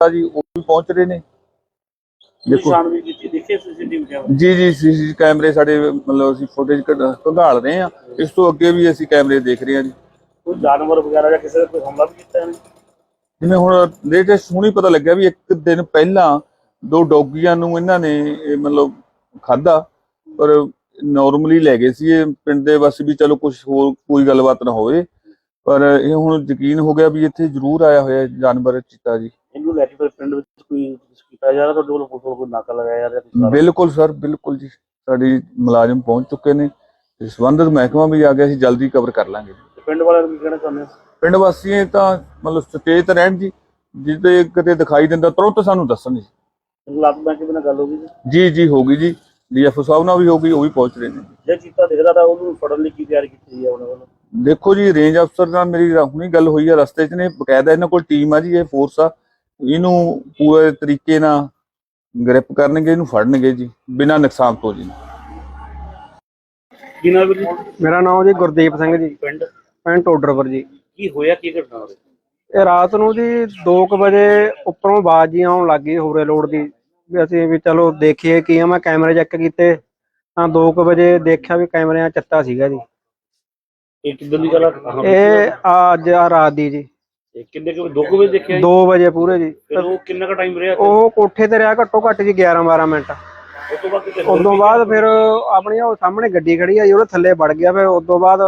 ਕੀਤਾ ਜੀ ਉਹ ਵੀ ਪਹੁੰਚ ਰਹੇ ਨੇ। ਦੇਖੋ। ਨਿਸ਼ਾਨ ਵੀ ਕੀਤੀ ਦੇਖੇ ਸੀਸੀਟੀਵੀ ਕੈਮਰੇ ਜੀ ਜੀ ਸੀਸੀ ਕੈਮਰੇ ਸਾਡੇ ਮਤਲਬ ਅਸੀਂ ਫੁਟੇਜ ਕੰਘਾਲ ਰਹੇ ਆ ਇਸ ਤੋਂ ਅੱਗੇ ਵੀ ਅਸੀਂ ਕੈਮਰੇ ਦੇਖ ਰਹੇ ਆ ਜੀ। ਕੋਈ ਜਾਨਵਰ ਵਗੈਰਾ ਜਾਂ ਕਿਸੇ ਦਾ ਕੋਈ ਹਮਲਾ ਵੀ ਕੀਤਾ ਇਹਨੇ? ਜਿਵੇਂ ਹੁਣ ਲੇਟੈਸਟ ਹੁਣੀ ਪਤਾ ਲੱਗਿਆ ਵੀ ਇੱਕ ਦਿਨ ਪਹਿਲਾਂ ਦੋ ਡੌਗੀਆਂ ਨੂੰ ਇਹਨਾਂ ਨੇ ਇਹ ਮਤਲਬ ਖਾਦਾ ਪਰ ਨਾਰਮਲੀ ਲੈ ਗਏ ਸੀ ਇਹ। ਪਿੰਡ ਦੇ ਬਸ ਵੀ ਚਲੋ ਕੁਝ ਹੋਰ ਕੋਈ ਗੱਲਬਾਤ ਨਾ ਹੋਵੇ। ਪਰ ਇਹ ਹੁਣ ਯਕੀਨ ਹੋ ਗਿਆ ਵੀ ਇੱਥੇ ਜ਼ਰੂਰ ਆਇਆ ਹੋਇਆ ਜਾਨਵਰ ਚੀਤਾ ਜੀ। ਇਹਨੂੰ ਲੈ ਕੇ ਪਿੰਡ ਵਿੱਚ ਕੋਈ ਕੀਤਾ ਜਾ ਰਿਹਾ? ਤੁਹਾਡੇ ਪੁਲਿਸ ਵੱਲੋਂ ਕੋਈ ਨਾਕਾ ਲਗਾਇਆ ਜਾ ਰਿਹਾ ਬਿਲਕੁਲ ਸਰ ਬਿਲਕੁਲ ਜੀ। ਸਾਡੀ ਮੁਲਾਜ਼ਮ ਪਹੁੰਚ ਚੁੱਕੇ ਨੇ। ਤੇ ਸੰਬੰਧਿਤ ਮਹਿਕਮਾ ਵੀ ਆ ਗਿਆ ਸੀ ਜਲਦੀ ਕਵਰ ਕਰ ਲਾਂਗੇ। ਪਿੰਡ ਵਾਲਿਆਂ ਨੂੰ ਕੀ ਕਹਿਣਾ ਚਾਹੁੰਦੇ ਪਿੰਡ ਵਾਸੀਆਂ ਤਾਂ ਮਤਲਬ ਸੁਚੇਤ ਰਹਿਣ ਜੀ। ਜਿੱਦੇ ਕਿਤੇ ਦਿਖਾਈ ਦਿੰਦਾ ਤੁਰੰਤ ਸਾਨੂੰ ਦੱਸਣ ਜੀ। ਗੁਲਾਬ ਬੈਂਕ ਦੇ ਨਾਲ ਗੱਲ ਹੋ ਗਈ ਜੀ? ਜੀ ਜੀ ਹੋ ਗਈ ਜੀ। ਡੀਐਫਓ ਸਾਹਿਬ ਨਾਲ ਵੀ ਹੋ ਗਈ ਉਹ ਵੀ ਪਹੁੰਚ ਰਹੇ ਨੇ। ਜੇ ਚੀਤਾ ਦਿਖਦਾ ਤਾਂ ਉਹਨੂੰ ਫੜਨ ਲਈ ਕੀ ਤਿਆਰੀ ਕੀਤੀ ਹੈ ਉਹਨਾਂ ਵੱਲੋਂ? ਦੇਖੋ ਜੀ ਰੇਂਜ ਅਫਸਰ ਨਾਲ ਮੇਰੀ ਹੁਣੀ ਗੱਲ ਹੋਈ ਆ ਰਸਤੇ 'ਚ ਨੇ ਬਕਾਇਦਾ ਇਹਨਾਂ ਕੋਲ ਟੀਮ ਆ ਜੀ ਇਹ ਫੋਰਸ ਆ। ਇਹਨੂੰ ਪੂਰੇ ਤਰੀਕੇ ਨਾਲ ਗ੍ਰਿਪ ਕਰਨਗੇ ਇਹਨੂੰ ਫੜਨਗੇ ਜੀ ਬਿਨਾਂ ਨੁਕਸਾਨ ਤੋਂ ਜੀ। ਵੀਰ ਮੇਰਾ ਨਾਮ ਜੀ ਗੁਰਦੀਪ ਸਿੰਘ ਜੀ। ਪਿੰਡ? ਪਿੰਡ ਟੋਡਰਪੁਰ ਜੀ। ਕੀ ਹੋਇਆ ਕੀ ਘਟਨਾ ਹੋਈ ਇਹ ਰਾਤ ਨੂੰ ਜੀ 2:00 ਵਜੇ ਉੱਪਰੋਂ ਆਵਾਜ਼ ਜੀ ਆਉਣ ਲੱਗੀ ਹੋਰੇ ਲੋਡ ਦੀ ਵੀ ਅਸੀਂ ਵੀ ਚਲੋ ਦੇਖੀਏ ਕੀ ਆ ਮੈਂ ਕੈਮਰੇ ਚੈੱਕ ਕੀਤੇ ਤਾਂ 2:00 ਵਜੇ ਦੇਖਿਆ ਵੀ ਕੈਮਰਿਆਂ ਚੱਤਾ ਸੀਗਾ ਜੀ। ਇਹ ਕਿੱਦਾਂ ਦੀ ਗੱਲ ਇਹ ਆ ਅੱਜ ਆ ਰਾਤ ਦੀ ਜੀ। ਇਹ ਕਿੰਨੇ ਕੁ ਦੋ ਕੁ ਵਜੇ ਦੇਖਿਆ ਜੀ? 2 ਵਜੇ ਪੂਰੇ ਜੀ। ਫਿਰ ਉਹ ਕਿੰਨਾ ਕੁ ਟਾਈਮ ਰਿਹਾ ਉਹ ਕੋਠੇ ਤੇ ਰਿਹਾ ਘੱਟੋ ਘੱਟ ਜੀ 11 12 ਮਿੰਟ। ਉਸ ਤੋਂ ਬਾਅਦ ਕਿਤੇ ਹੋਰ ਉਦੋਂ ਵੀ ਬਾਅਦ ਫਿਰ ਆਪਣੀ ਉਹ ਸਾਹਮਣੇ ਗੱਡੀ ਖੜੀ ਆ ਜੀ ਉਹਦੇ ਥੱਲੇ ਵੜ ਗਿਆ ਫਿਰ ਉਦੋਂ ਬਾਅਦ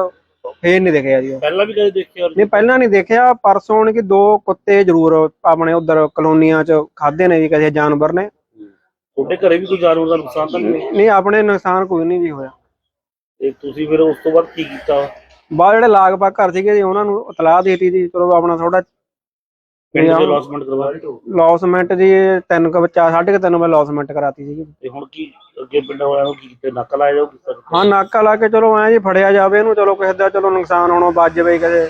ਫੇਰ ਨਹੀਂ ਦਿਖਿਆ ਜੀ ਉਹ। ਪਹਿਲਾਂ ਵੀ ਕਦੇ ਦੇਖਿਆ ਔਰ ਨਹੀਂ ਪਹਿਲਾਂ ਨਹੀਂ ਦੇਖਿਆ। ਪਰਸੋਂ ਨੇ ਕਿ ਦੋ ਕੁੱਤੇ ਜ਼ਰੂਰ ਆਪਣੇ ਉਧਰ ਕਲੋਨੀਆਂ 'ਚ ਖਾਦੇ ਨੇ ਜੀ ਕਿਸੇ ਜਾਨਵਰ ਨੇ। ਤੁਹਾਡੇ ਘਰੇ ਵੀ ਕੋਈ ਜਾਨਵਰ ਦਾ ਨੁਕਸਾਨ ਤਾਂ ਨਹੀਂ? ਨਹੀਂ ਆਪਣੇ ਨੁਕਸਾਨ ਕੋਈ ਨਹੀਂ ਜੀ ਹੋਇਆ। ਤੇ ਤੁਸੀਂ ਫਿਰ ਉਸ ਤੋਂ ਬਾਅਦ ਕੀ ਕੀਤਾ? ਬਾਅਦ ਜਿਹੜੇ ਲਾਗ ਪਾ ਘਰ ਸੀਗੇ ਜੀ ਉਹਨਾਂ ਨੂੰ ਇਤਲਾਹ ਦੇਤੀ ਜੀ ਚਲੋ ਆਪਣਾ ਥੋੜਾ ਪਿੰਡ ਦੇ ਲੌਸਮੈਂਟ ਕਰਵਾ ਦਿੱਤੀ ਲੌਸਮੈਂਟ ਜੀ ਤਿੰਨ ਕੁ ਬੱਚਾ ਸਾਢੇ ਕੁ ਤਿੰਨ ਵਜੇ ਲੌਸਮੈਂਟ ਕਰਾਤੀ ਸੀਗੀ ਤੇ ਹੁਣ ਕੀ ਅੱਗੇ ਪਿੰਡ ਵਾਲਿਆਂ ਨੂੰ ਕੀ ਕੀਤਾ ਨੱਕ ਲਾਇਆ ਜਾਊ ਕੀਤਾ ਹਾਂ ਨਾਕਾ ਲਾ ਕੇ ਚਲੋ ਐ ਜੀ ਫੜਿਆ ਜਾਵੇ ਇਹਨੂੰ ਚਲੋ ਕਿਸੇ ਦਾ ਚਲੋ ਨੁਕਸਾਨ ਹੋਣਾ ਵੱਜ ਜਾਵੇ ਕਦੇ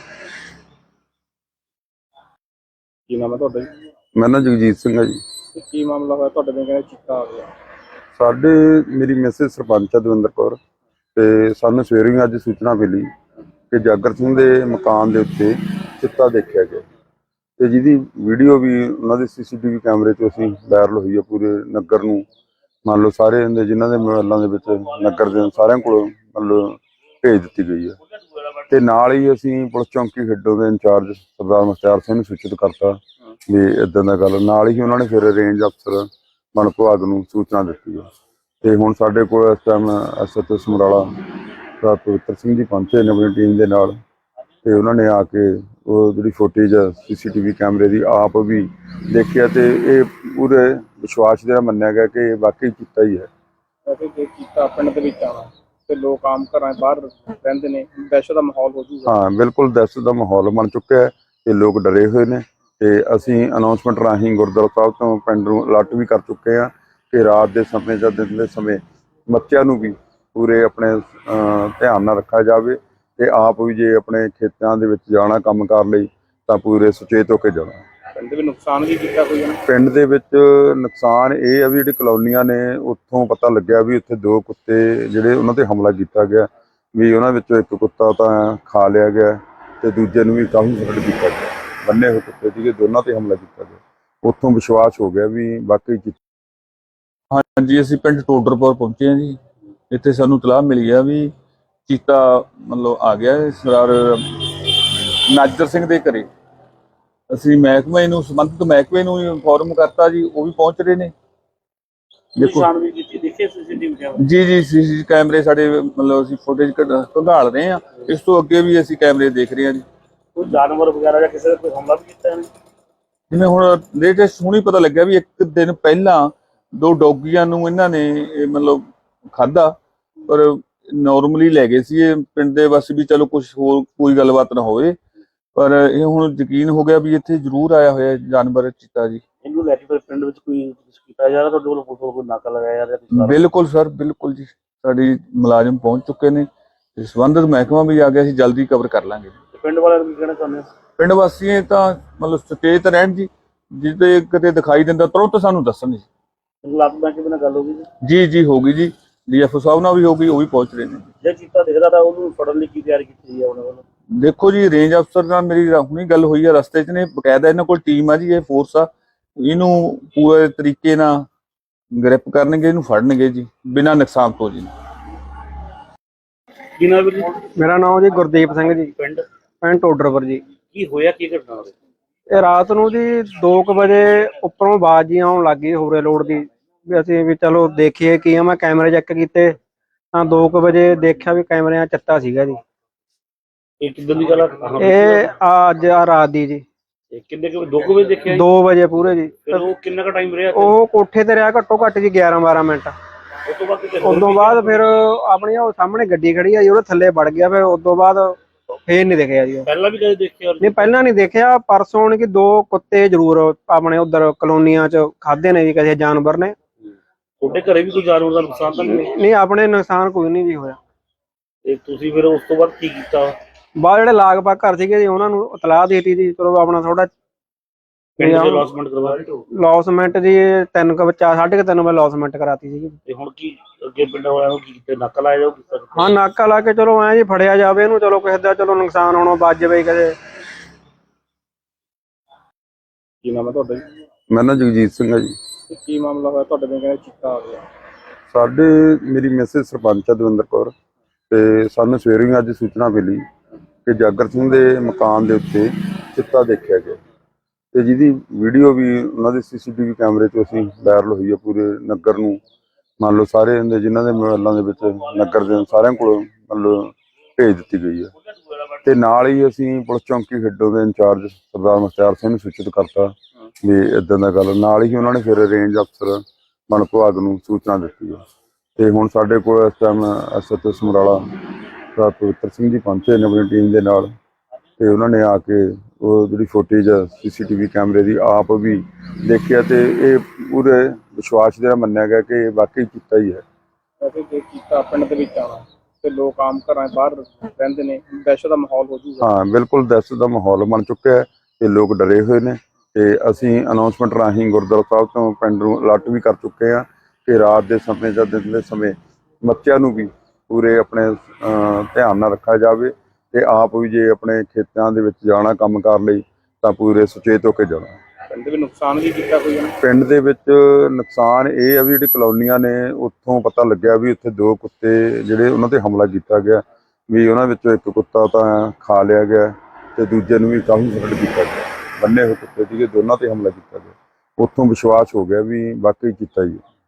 ਕੀ ਨਾਮ ਹੈ ਤੁਹਾਡਾ ਜੀ? ਮੈਂ ਨਾ ਜਗਜੀਤ ਸਿੰਘ ਆ ਜੀ। ਤੇ ਕੀ ਮਾਮਲਾ ਹੋਇਆ? ਤੁਹਾਡੇ ਦੇ ਕਹਿੰਦੇ ਚਿੱਟਾ ਆ ਗਿਆ? ਸਾਡੇ ਮੇਰੀ ਮੈਸੇਜ ਸਰਪੰਚ ਆ ਦਵਿੰਦਰ ਕੌਰ ਤੇ ਸਾਨੂੰ ਸਵੇਰੇ ਹੀ ਅੱਜ ਸੂਚਨਾ ਮਿਲੀ ਕਿ ਜਾਗਰ ਸਿੰਘ ਦੇ ਮਕਾਨ ਦੇ ਉੱਤੇ ਚਿੱਤਾ ਦੇਖਿਆ ਗਿਆ। ਤੇ ਜਿਹਦੀ ਵੀਡੀਓ ਵੀ ਉਹਨਾਂ ਦੇ ਸੀਸੀਟੀਵੀ ਕੈਮਰੇ 'ਚ ਅਸੀਂ ਵਾਇਰਲ ਹੋਈ ਹੈ ਪੂਰੇ ਨਗਰ ਨੂੰ। ਮੰਨ ਲਓ ਸਾਰੇ ਦੇ ਜਿਨ੍ਹਾਂ ਦੇ ਮੋਬਾਈਲਾਂ ਦੇ ਵਿੱਚ ਨਗਰ ਦੇ ਸਾਰਿਆਂ ਕੋਲ ਮੰਨ ਲਓ ਭੇਜ ਦਿੱਤੀ ਗਈ ਹੈ ਤੇ ਨਾਲ ਹੀ ਅਸੀਂ ਪੁਲਿਸ ਚੌਂਕੀ ਖੇਡੋ ਦੇ ਇੰਚਾਰਜ ਸਰਦਾਰ ਮੁਖਤਿਆਰ ਸਿੰਘ ਨੂੰ ਸੂਚਿਤ ਕਰਤਾ ਵੀ ਇਦਾਂ ਦਾ ਗੱਲ ਨਾਲ ਹੀ ਉਹਨਾਂ ਨੇ ਫਿਰ ਰੇਂਜ ਅਫਸਰ ਵਣ ਵਿਭਾਗ ਨੂੰ ਸੂਚਨਾ ਦਿੱਤੀ ਹੈ ਤੇ ਹੁਣ ਸਾਡੇ ਕੋਲ ਇਸ ਟਾਈਮ ਐਸਐਚਓ ਸਮਰਾਲਾ ਦਾ ਪਵਿੱਤਰ ਸਿੰਘ ਜੀ ਪਹੁੰਚੇ ਨੇ ਆਪਣੀ ਟੀਮ ਦੇ ਨਾਲ ਤੇ ਉਹਨਾਂ ਨੇ ਆ ਕੇ ਉਹ ਜਿਹੜੀ ਫੁਟੇਜ ਸੀਸੀਟੀਵੀ ਕੈਮਰੇ ਦੀ ਆਪ ਵੀ ਦੇਖਿਆ ਤੇ ਇਹ ਪੂਰੇ ਵਿਸ਼ਵਾਸ ਜਿਹੜਾ ਮੰਨਿਆ ਗਿਆ ਕਿ ਇਹ ਵਾਕਈ ਕੀਤਾ ਹੀ ਹੈ। ਵੈਸੇ ਜੇ ਕੀਤਾ ਪਿੰਡ ਦੇ ਵਿੱਚ ਆਉਣਾ ਤੇ ਲੋਕ ਆਮ ਘਰਾਂ ਬਾਹਰ ਰਹਿੰਦੇ ਨੇ ਦਹਿਸ਼ਤ ਦਾ ਮਾਹੌਲ ਹੋ ਜੂਗਾ ਹਾਂ ਬਿਲਕੁਲ ਦਹਿਸ਼ਤ ਦਾ ਮਾਹੌਲ ਬਣ ਚੁੱਕਿਆ ਹੈ ਤੇ ਲੋਕ ਡਰੇ ਹੋਏ ਨੇ ਤੇ ਅਸੀਂ ਅਨਾਉਂਸਮੈਂਟ ਰਾਹੀਂ ਗੁਰਦੁਆਰਾ ਸਾਹਿਬ ਤੋਂ ਪਿੰਡ ਨੂੰ ਅਲਰਟ ਵੀ ਕਰ ਚੁੱਕੇ ਹਾਂ ਕਿ ਰਾਤ ਦੇ ਸਮੇਂ ਜਾਂ ਦਿਨ ਦੇ ਸਮੇਂ ਬੱਚਿਆਂ ਨੂੰ ਵੀ ਪੂਰੇ ਆਪਣੇ ਧਿਆਨ ਨਾਲ ਰੱਖਿਆ ਜਾਵੇ ਤੇ ਆਪ ਵੀ ਜੇ ਆਪਣੇ ਖੇਤਾਂ ਦੇ ਵਿੱਚ ਜਾਣਾ ਕੰਮ ਕਰ ਲਈ ਤਾਂ ਪੂਰੇ ਸੁਚੇਤ ਹੋ ਕੇ ਜਾਣਾ। ਪਿੰਡ ਦੇ ਵੀ ਨੁਕਸਾਨ ਵੀ ਕੀਤਾ ਕੋਈ ਨਾ ਪਿੰਡ ਦੇ ਵਿੱਚ ਨੁਕਸਾਨ ਇਹ ਆ ਵੀ ਜਿਹੜੀ ਕਲੋਨੀਆਂ ਨੇ ਉੱਥੋਂ ਪਤਾ ਲੱਗਿਆ ਵੀ ਉੱਥੇ ਦੋ ਕੁੱਤੇ ਜਿਹੜੇ ਉਹਨਾਂ ਤੇ ਹਮਲਾ ਕੀਤਾ ਗਿਆ ਵੀ ਉਹਨਾਂ ਵਿੱਚੋਂ ਇੱਕ ਕੁੱਤਾ ਤਾਂ ਖਾ ਲਿਆ ਗਿਆ ਤੇ ਦੂਜੇ ਨੂੰ ਵੀ ਕਾਫੀ ਫ਼ਰਕ ਕੀਤਾ ਗਿਆ। ਬੰਨੇ ਹੋਏ ਕੁੱਤੇ ਸੀਗੇ ਦੋਨਾਂ ਤੇ ਹਮਲਾ ਕੀਤਾ ਗਿਆ। ਉੱਥੋਂ ਵਿਸ਼ਵਾਸ ਹੋ ਗਿਆ ਵੀ ਵਾਕਈ ਹਾਂਜੀ ਅਸੀਂ ਪਿੰਡ ਟੋਡਰਪੁਰ ਪਹੁੰਚੇ ਹਾਂ ਜੀ। ਇੱਥੇ ਸਾਨੂੰ ਇਤਲਾਹ ਮਿਲੀ ਆ ਵੀ ਚੀਤਾ ਮਤਲਬ ਆ ਗਿਆ ਹੈ ਸਰਦਾਰ ਨਾਜਰ ਸਿੰਘ ਦੇ ਘਰੇ। ਅਸੀਂ ਮਹਿਕਮੇ ਨੂੰ ਸੰਬੰਧਿਤ ਮਹਿਕਮੇ ਨੂੰ ਇਨਫੋਰਮ ਕਰਤਾ ਜੀ ਉਹ ਵੀ ਪਹੁੰਚ ਰਹੇ ਨੇ। ਦੇਖੋ। ਕੀਤੀ ਸੀਸੀਟੀਵੀ ਕੈਮਰੇ ਜੀ ਜੀ ਸੀਸੀ ਕੈਮਰੇ ਸਾਡੇ ਮਤਲਬ ਅਸੀਂ ਫੁਟੇਜ ਕੰਘਾਲ ਰਹੇ ਆ ਇਸ ਤੋਂ ਅੱਗੇ ਵੀ ਅਸੀਂ ਕੈਮਰੇ ਦੇਖ ਰਹੇ ਹਾਂ ਜੀ। ਕੋਈ ਜਾਨਵਰ ਵਗੈਰਾ ਜਾਂ ਕਿਸੇ ਦਾ ਕੋਈ ਹਮਲਾ ਵੀ ਕੀਤਾ ਇਹਨੇ? ਜਿਵੇਂ ਹੁਣ ਲੇਟੈਸਟ ਹੁਣੀ ਪਤਾ ਲੱਗਿਆ ਵੀ ਇੱਕ ਦਿਨ ਪਹਿਲਾਂ ਦੋ ਡੌਗੀਆਂ ਨੂੰ ਇਹਨਾਂ ਨੇ ਮਤਲਬ ਖਾਦਾ ਪਰ ਨਾਰਮਲੀ ਲੈ ਗਏ ਸੀ ਇਹ ਪਿੰਡ ਦੇ ਬਸ ਵੀ ਚਲੋ ਕੁਝ ਹੋਰ ਕੋਈ ਗੱਲਬਾਤ ਨਾ ਹੋਵੇ। ਪਰ ਇਹ ਹੁਣ ਯਕੀਨ ਹੋ ਗਿਆ ਵੀ ਇੱਥੇ ਜ਼ਰੂਰ ਆਇਆ ਹੋਇਆ ਜਾਨਵਰ ਚੀਤਾ ਜੀ। ਇਹਨੂੰ ਲੈ ਕੇ ਫਿਰ ਪਿੰਡ ਵਿੱਚ ਕੋਈ ਕੀਤਾ ਜਾ ਰਿਹਾ? ਤੁਹਾਡੇ ਵੱਲੋਂ ਪੁਲਿਸ ਕੋਈ ਨਾਕਾ ਲਗਾਇਆ ਜਾ ਰਿਹਾ ਬਿਲਕੁਲ ਸਰ ਬਿਲਕੁਲ ਜੀ। ਸਾਡੀ ਮੁਲਾਜ਼ਮ ਪਹੁੰਚ ਚੁੱਕੇ ਨੇ। ਸੰਬੰਧਿਤ ਮਹਿਕਮਾ ਵੀ ਆ ਗਿਆ ਸੀ ਜਲਦੀ ਕਵਰ ਕਰ ਲਾਂਗੇ। ਪਿੰਡ ਵਾਲਿਆਂ ਨੂੰ ਕੀ ਕਹਿਣਾ ਚਾਹੁੰਦੇ ਹੋ? ਪਿੰਡ ਵਾਸੀਆਂ ਤਾਂ ਮਤਲਬ ਸੁਚੇਤ ਰਹਿਣ ਜੀ। ਜਿੱਦੇ ਕਿਤੇ ਦਿਖਾਈ ਦਿੰਦਾ ਤੁਰੰਤ ਸਾਨੂੰ ਦੱਸਣ ਜੀ। ਗੁਲਾਬ ਬੈਂਕ ਦੇ ਨਾਲ ਗੱਲ ਹੋ ਗਈ ਜੀ? ਜੀ ਜੀ ਹੋ ਗਈ ਜੀ। ਡੀਐਫਓ ਸਾਹਿਬ ਨਾਲ ਵੀ ਹੋ ਗਈ ਉਹ ਵੀ ਪਹੁੰਚ ਰਹੇ ਨੇ। ਜੇ ਚੀਤਾ ਦਿਖਦਾ ਤਾਂ ਉਹਨੂੰ ਫੜਨ ਲਈ ਕੀ ਤਿਆਰੀ ਕੀਤੀ ਹੈ ਉਹਨਾਂ ਵੱਲੋਂ? ਦੇਖੋ ਜੀ ਰੇਂਜ ਅਫਸਰ ਨਾਲ ਮੇਰੀ ਹੁਣੀ ਗੱਲ ਹੋਈ ਆ ਰਸਤੇ 'ਚ ਨੇ ਬਕਾਇਦਾ ਇਹਨਾਂ ਕੋਲ ਟੀਮ ਆ ਜੀ ਇਹ ਫੋਰਸ ਆ। ਇਹਨੂੰ ਪੂਰੇ ਤਰੀਕੇ ਨਾਲ ਗ੍ਰਿਪ ਕਰਨਗੇ ਇਹਨੂੰ ਫੜਨਗੇ ਜੀ ਬਿਨਾਂ ਨੁਕਸਾਨ ਤੋਂ ਜੀ। ਕੀ ਨਾਮ ਵੀਰ ਜੀ? ਮੇਰਾ ਨਾਮ ਜੀ ਗੁਰਦੀਪ ਸਿੰਘ ਜੀ। ਪਿੰਡ? ਪਿੰਡ ਟੋਡਰਪੁਰ ਜੀ। ਕੀ ਹੋਇਆ ਕੀ ਘਟਨਾ ਹੋਈ? ਇਹ ਰਾਤ ਨੂੰ ਜੀ 2 ਵਜੇ ਉੱਪਰੋਂ ਆਵਾਜ਼ ਜੀ ਆਉਣ ਲੱਗੀ ਹੋਰੇ ਲੋਡ ਦੀ। ਵੀ ਅਸੀਂ ਵੀ ਚਲੋ ਦੇਖੀਏ ਕੀ ਆ ਮੈਂ ਕੈਮਰੇ ਚੈੱਕ ਕੀਤੇ ਤਾਂ 2 ਵਜੇ ਦੇਖਿਆ ਵੀ ਕੈਮਰਿਆਂ 'ਚ ਚੱਤਾ ਸੀਗਾ ਜੀ। ਇਹ ਕਿੱਦਾਂ ਦੀ ਗੱਲ ਆ? ਇਹ ਆ ਅੱਜ ਆ ਰਾਤ ਦੀ ਜੀ। ਇਹ ਕਿੰਨੇ ਕੁ ਦੋ ਕੁ ਵਜੇ ਦੇਖਿਆ ਜੀ? 2 ਵਜੇ ਪੂਰੇ ਜੀ। ਫਿਰ ਉਹ ਕਿੰਨਾ ਕੁ ਟਾਈਮ ਰਿਹਾ? ਉਹ ਕੋਠੇ ਤੇ ਰਿਹਾ ਘੱਟੋ ਘੱਟ ਜੀ 11 12 ਮਿੰਟ। ਉਸ ਤੋਂ ਬਾਅਦ ਕਿਤੇ ਹੋਰ ਉਦੋਂ ਵੀ ਬਾਅਦ ਫਿਰ ਆਪਣੀ ਉਹ ਸਾਹਮਣੇ ਗੱਡੀ ਖੜੀ ਆ ਜੀ ਉਹਦੇ ਥੱਲੇ ਵੜ ਗਿਆ ਫਿਰ ਉਦੋਂ ਬਾਅਦ ਫੇਰ ਨਹੀਂ ਦਿਖਿਆ ਜੀ ਉਹ। ਪਹਿਲਾਂ ਵੀ ਕਦੇ ਦੇਖਿਆ ਨਹੀਂ ਪਹਿਲਾਂ ਨਹੀਂ ਦੇਖਿਆ ਪਰਸੋਂ ਨੇ ਕਿ ਦੋ ਕੁੱਤੇ ਜ਼ਰੂਰ ਆਪਣੇ ਉਧਰ ਕਲੋਨੀਆਂ 'ਚ ਖਾਦੇ ਨੇ ਜੀ ਕਿਸੇ ਜਾਨਵਰ ਨੇ। ਤੁਹਾਡੇ ਘਰੇ ਵੀ ਕੋਈ ਜਾਨਵਰ ਦਾ ਨੁਕਸਾਨ ਤਾਂ ਨਹੀਂ? ਨਹੀਂ ਆਪਣੇ ਨੁਕਸਾਨ ਕੋਈ ਨਹੀਂ ਜੀ ਹੋਇਆ। ਤੇ ਤੁਸੀਂ ਫਿਰ ਉਸ ਤੋਂ ਬਾਅਦ ਕੀ ਕੀਤਾ? ਬਾਅਦ ਜਿਹੜੇ ਲਾਗ ਪਾਕ ਘਰ ਸੀਗੇ ਜੀ ਉਹਨਾਂ ਨੂੰ ਇਤਲਾਹ ਦੇਤੀ ਜੀ ਚਲੋ ਆਪਣਾ ਥੋੜਾ ਪਿੰਡ ਦੇ ਲੌਸਮੈਂਟ ਕਰਵਾ ਦਿੱਤੇ? ਲੌਸਮੈਂਟ ਜੀ ਤਿੰਨ ਕੁ ਬੱਚਾ ਸਾਢੇ ਕੁ ਤਿੰਨ ਵਜੇ ਲੌਸਮੈਂਟ ਕਰਾਤੀ ਸੀਗੀ ਤੇ ਹੁਣ ਕੀ ਅੱਗੇ ਪਿੰਡ ਵਾਲਿਆਂ ਨੂੰ ਕੀ ਕੀਤਾ? ਨਕਲ ਆਇਆ ਜਾਊ ਹਾਂ ਨਾਕਾ ਲਾ ਕੇ ਚਲੋ ਐ ਜੀ ਫੜਿਆ ਜਾਵੇ ਇਹਨੂੰ ਚਲੋ ਕਿਸੇ ਦਾ ਚਲੋ ਨੁਕਸਾਨ ਹੋਣੋਂ ਬਚ ਜਾਵੇ ਕਦੇ। ਕੀ ਨਾਮ ਹੈ ਤੁਹਾਡਾ ਜੀ? ਮੈਂ ਨਾ ਜਗਜੀਤ ਸਿੰਘ ਆ ਜੀ। ਤੇ ਕੀ ਮਾਮਲਾ ਹੋਇਆ? ਤੁਹਾਡੇ ਕੋਲ ਕਹਿੰਦੇ ਚਿੱਟਾ ਆ ਗਿਆ? ਸਾਡੇ, ਮੇਰੀ ਮੈਸੇਜ ਸਰਪੰਚ ਆ ਦਵਿੰਦਰ ਕੌਰ ਤੇ ਸਾਨੂੰ ਸਵੇਰੇ ਹੀ ਅੱਜ ਸੂਚਨਾ ਮਿਲੀ ਕਿ ਜਾਗਰ ਸਿੰਘ ਦੇ ਮਕਾਨ ਦੇ ਉੱਤੇ ਚਿੱਟਾ ਦੇਖਿਆ ਗਿਆ। ਤੇ ਜਿਹਦੀ ਵੀਡੀਓ ਵੀ ਉਹਨਾਂ ਦੇ ਸੀਸੀਟੀਵੀ ਕੈਮਰੇ 'ਚ ਅਸੀਂ ਵਾਇਰਲ ਹੋਈ ਹੈ ਪੂਰੇ ਨਗਰ ਨੂੰ। ਮੰਨ ਲਓ ਸਾਰੇ ਦੇ ਜਿਨ੍ਹਾਂ ਦੇ ਮੋਬਾਈਲਾਂ ਦੇ ਵਿੱਚ ਨਗਰ ਦੇ ਸਾਰਿਆਂ ਕੋਲ ਮੰਨ ਲਓ ਭੇਜ ਦਿੱਤੀ ਗਈ ਹੈ ਤੇ ਨਾਲ ਹੀ ਅਸੀਂ ਪੁਲਿਸ ਚੌਂਕੀ ਖੇਡੋ ਦੇ ਇੰਚਾਰਜ ਸਰਦਾਰ ਮੁਖਤਿਆਰ ਸਿੰਘ ਨੂੰ ਸੂਚਿਤ ਕਰਤਾ ਵੀ ਇਦਾਂ ਦਾ ਗੱਲ। ਨਾਲ ਹੀ ਉਹਨਾਂ ਨੇ ਫਿਰ ਰੇਂਜ ਅਫਸਰ ਵਿਭਾਗ ਨੂੰ ਸੂਚਨਾ ਦਿੱਤੀ ਹੈ। ਤੇ ਹੁਣ ਸਾਡੇ ਕੋਲ ਇਸ ਟਾਈਮ ਐਸਐਚਓ ਸਮਰਾਲਾ ਸਰਦਾਰ ਪਵਿੱਤਰ ਸਿੰਘ ਜੀ ਪਹੁੰਚੇ ਨੇ ਆਪਣੀ ਟੀਮ ਦੇ ਨਾਲ। ਤੇ ਉਹਨਾਂ ਨੇ ਆ ਕੇ ਉਹ ਜਿਹੜੀ ਫੁਟੇਜ ਸੀਸੀਟੀਵੀ ਕੈਮਰੇ ਦੀ ਆਪ ਵੀ ਦੇਖਿਆ ਤੇ ਇਹ ਪੂਰੇ ਵਿਸ਼ਵਾਸ ਦੇ ਨਾਲ ਮੰਨਿਆ ਗਿਆ ਕਿ ਇਹ ਵਾਕਈ ਕੀਤਾ ਹੀ ਹੈ। ਵੈਸੇ ਜੇ ਕੀਤਾ ਪਿੰਡ ਦੇ ਵਿੱਚ ਆਉਣਾ ਤੇ ਲੋਕ ਆਮ ਘਰਾਂ ਬਾਹਰ ਰਹਿੰਦੇ ਨੇ ਦਹਿਸ਼ਤ ਦਾ ਮਾਹੌਲ ਹੋ ਜਾਊਗਾ ਹਾਂ ਬਿਲਕੁਲ ਦਹਿਸ਼ਤ ਦਾ ਮਾਹੌਲ ਬਣ ਚੁੱਕਿਆ ਹੈ ਤੇ ਲੋਕ ਡਰੇ ਹੋਏ ਨੇ। ਤੇ ਅਸੀਂ ਅਨਾਉਂਸਮੈਂਟ ਰਾਹੀਂ ਗੁਰਦੁਆਰਾ ਸਾਹਿਬ ਤੋਂ ਪਿੰਡ ਨੂੰ ਅਲਰਟ ਵੀ ਕਰ ਚੁੱਕੇ ਹਾਂ ਕਿ ਰਾਤ ਦੇ ਸਮੇਂ ਜਾਂ ਦਿਨ ਦੇ ਸਮੇਂ ਬੱਚਿਆਂ ਨੂੰ ਵੀ ਪੂਰੇ ਆਪਣੇ ਧਿਆਨ ਨਾਲ ਰੱਖਿਆ ਜਾਵੇ ਤੇ ਆਪ ਵੀ ਜੇ ਆਪਣੇ ਖੇਤਾਂ ਦੇ ਵਿੱਚ ਜਾਣਾ ਕੰਮ ਕਰ ਲਈ ਤਾਂ ਪੂਰੇ ਸੁਚੇਤ ਹੋ ਕੇ ਜਾਣਾ। ਪਿੰਡ ਦੇ ਨੁਕਸਾਨ ਵੀ ਕੀਤਾ ਕੋਈ ਪਿੰਡ ਦੇ ਵਿੱਚ ਨੁਕਸਾਨ ਇਹ ਆ ਵੀ ਜਿਹੜੀ ਕਲੋਨੀਆਂ ਨੇ ਉੱਥੋਂ ਪਤਾ ਲੱਗਿਆ ਵੀ ਉੱਥੇ ਦੋ ਕੁੱਤੇ ਜਿਹੜੇ ਉਹਨਾਂ ਤੇ ਹਮਲਾ ਕੀਤਾ ਗਿਆ ਵੀ ਉਹਨਾਂ ਵਿੱਚੋਂ ਇੱਕ ਕੁੱਤਾ ਤਾਂ ਖਾ ਲਿਆ ਗਿਆ ਤੇ ਦੂਜੇ ਨੂੰ ਵੀ ਕਾਫੀ ਫਰੜ ਕੀਤਾ ਗਿਆ। ਬੰਨੇ ਹੋਏ ਕੁੱਤੇ ਸੀਗੇ, ਦੋਨਾਂ ਤੇ ਹਮਲਾ ਕੀਤਾ ਗਿਆ। ਉੱਥੋਂ ਵਿਸ਼ਵਾਸ ਹੋ ਗਿਆ ਵੀ ਵਾਕਈ ਕੀਤਾ ਹੀ ਹੈ।